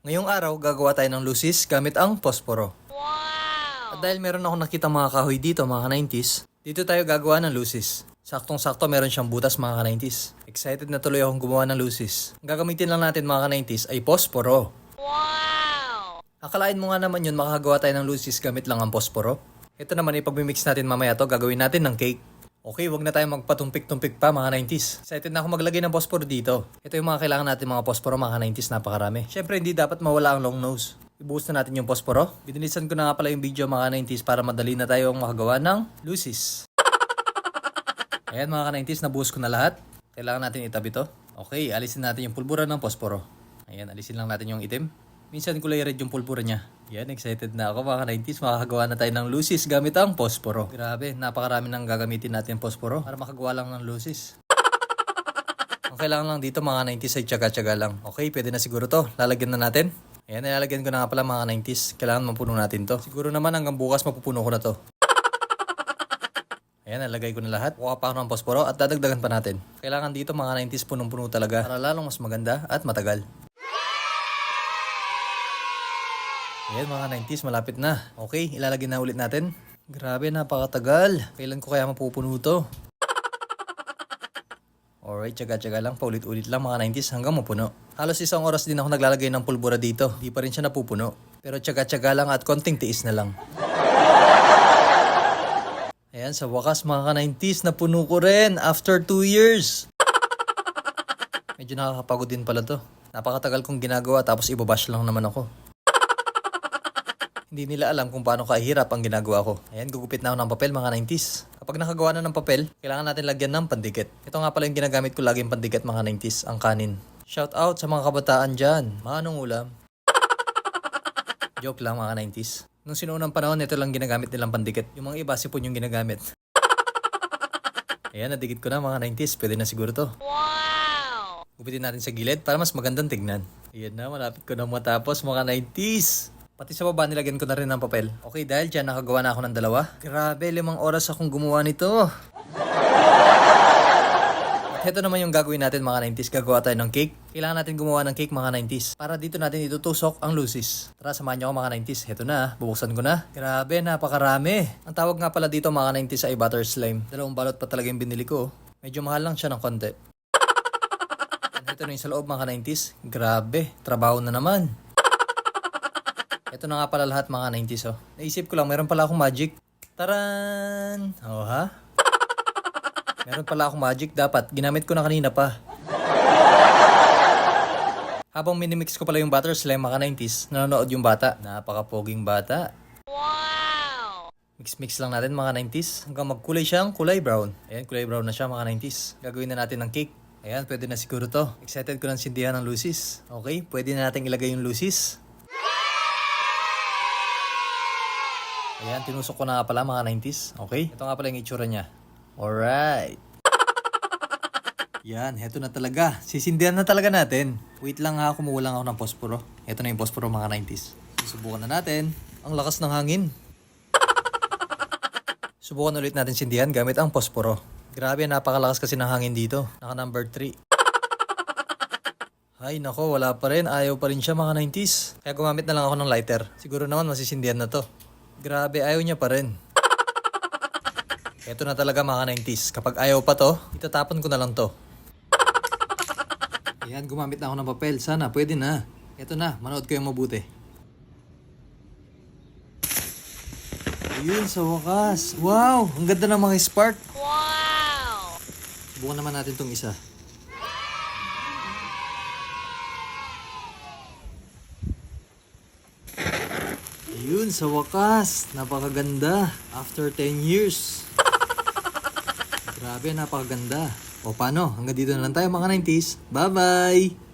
Ngayong araw, gagawa tayo ng lucis gamit ang posporo. At dahil meron ako nakita mga kahoy dito, mga 90s, dito tayo gagawa ng lucis. Saktong-sakto meron siyang butas mga 90s. Excited na tuloy akong gumawa ng lucis. Ang gagamitin lang natin mga 90s ay posporo. Akalain mo nga naman yun makakagawa tayo ng lucis gamit lang ang posporo. Ito naman ipagmimix natin mamaya to, gagawin natin ng cake. Okay, wag na tayo magpatumpik-tumpik pa mga 90s. Excited na ako maglagay ng posporo dito. Ito yung mga kailangan natin mga posporo mga 90s, napakarami. Siyempre hindi dapat mawala ang long nose. Ibuhos na natin yung posporo. Binilisan ko na nga pala yung video mga 90s para madali na tayong makagawa ng lucis. Ayan mga 90s, nabuhos ko na lahat. Kailangan natin itabi to. Okay, alisin natin yung pulbura ng posporo. Ayan, alisin lang natin yung itim. Minsan kulay red yung pulbura niya. Yan, excited na ako mga 90s. Makakagawa na tayo ng lucis gamit ang posporo. Grabe, napakarami nang gagamitin natin posporo para makagawa lang ng lucis. Ang kailangan lang dito mga 90s ay tsaga-tsaga lang. Okay, pwede na siguro to. Lalagyan na natin. Ayan, nilalagyan ko na nga pala mga 90s. Kailangan mapuno natin to. Siguro naman hanggang bukas mapupuno ko na to. Ayan, nalagay ko na lahat. Kuha pa ako ng posporo at dadagdagan pa natin. Kailangan dito mga 90s punong-puno talaga para lalong mas maganda at matagal. Ayan mga 90s, malapit na. Okay, ilalagay na ulit natin. Grabe, napakatagal. Kailan ko kaya mapupuno to? Alright, tsaga-tsaga lang. Paulit-ulit lang mga 90s hanggang mapuno. Halos isang oras din ako naglalagay ng pulbura dito. Di pa rin siya napupuno. Pero tsaga-tsaga lang at konting tiis na lang. Ayan, sa wakas mga 90s, napuno ko rin after 2 years. Medyo nakakapagod din pala to. Napakatagal kong ginagawa tapos ibabash lang naman ako. Hindi nila alam kung paano kahirap ang ginagawa ko. Ayan, gugupit na ako ng papel mga 90s. Kapag nakagawa na ng papel, kailangan natin lagyan ng pandikit. Ito nga pala yung ginagamit ko laging pandikit mga 90s, ang kanin. Shout out sa mga kabataan dyan. Manong ulam? Joke lang mga 90s. Nung sinuunang panahon, ito lang ginagamit nilang pandikit. Yung mga iba, sipon yung ginagamit. Ayan, nadikit ko na mga 90s. Pwede na siguro to. Gupitin natin sa gilid para mas magandang tignan. Ayan na, malapit ko na matapos mga 90s. Pati sa baba nilagyan ko na rin ng papel. Okay, dahil dyan nakagawa na ako ng dalawa. Grabe, limang oras akong gumawa nito. At ito naman yung gagawin natin mga 90s. Gagawa tayo ng cake. Kailangan natin gumawa ng cake mga 90s. Para dito natin itutusok ang lucis. Tara, samahan niyo ako mga 90s. Ito na, bubuksan ko na. Grabe, napakarami. Ang tawag nga pala dito mga 90s ay butter slime. Dalawang balot pa talaga yung binili ko. Medyo mahal lang siya ng konti. Ito na yung sa loob mga 90s. Grabe, trabaho na naman. Ito na nga pala lahat mga 90s oh. Naisip ko lang, meron pala akong magic. Taran! Oh ha? Meron pala akong magic. Dapat, ginamit ko na kanina pa. Habang minimix ko pala yung butter slime mga 90s, nanonood yung bata. Napaka-poging bata. Mix-mix lang natin mga 90s hanggang magkulay siyang kulay brown. Ayan, kulay brown na siya mga 90s. Gagawin na natin ng cake. Ayan, pwede na siguro to. Excited ko ng sindihan ng lucis. Okay, pwede na natin ilagay yung lucis. Ayan, tinusok ko na nga pala mga 90s. Okay, ito nga pala yung itsura niya. Alright. Yan, heto na talaga. Sisindihan na talaga natin. Wait lang ha, kumuha lang ako ng posporo. Ito na yung posporo mga 90s. Subukan na natin. Ang lakas ng hangin. Subukan ulit natin sindihan gamit ang posporo. Grabe, napakalakas kasi ng hangin dito. Naka number 3. Ay nako, wala pa rin. Ayaw pa rin siya mga 90s. Kaya gumamit na lang ako ng lighter. Siguro naman masisindihan na to. Grabe, ayaw niya pa rin. Ito na talaga mga 90s. Kapag ayaw pa to, itatapon ko na lang to. Ayan, gumamit na ako ng papel. Sana, pwede na. Ito na, manood kayo mabuti. Ayun, sa wakas. Wow, ang ganda ng mga spark. Wow! Subukan naman natin tong isa. Ayun, sa wakas. Napakaganda. After 10 years. Grabe, napakaganda. O paano? Hanggang dito na lang tayo mga 90s. Bye-bye!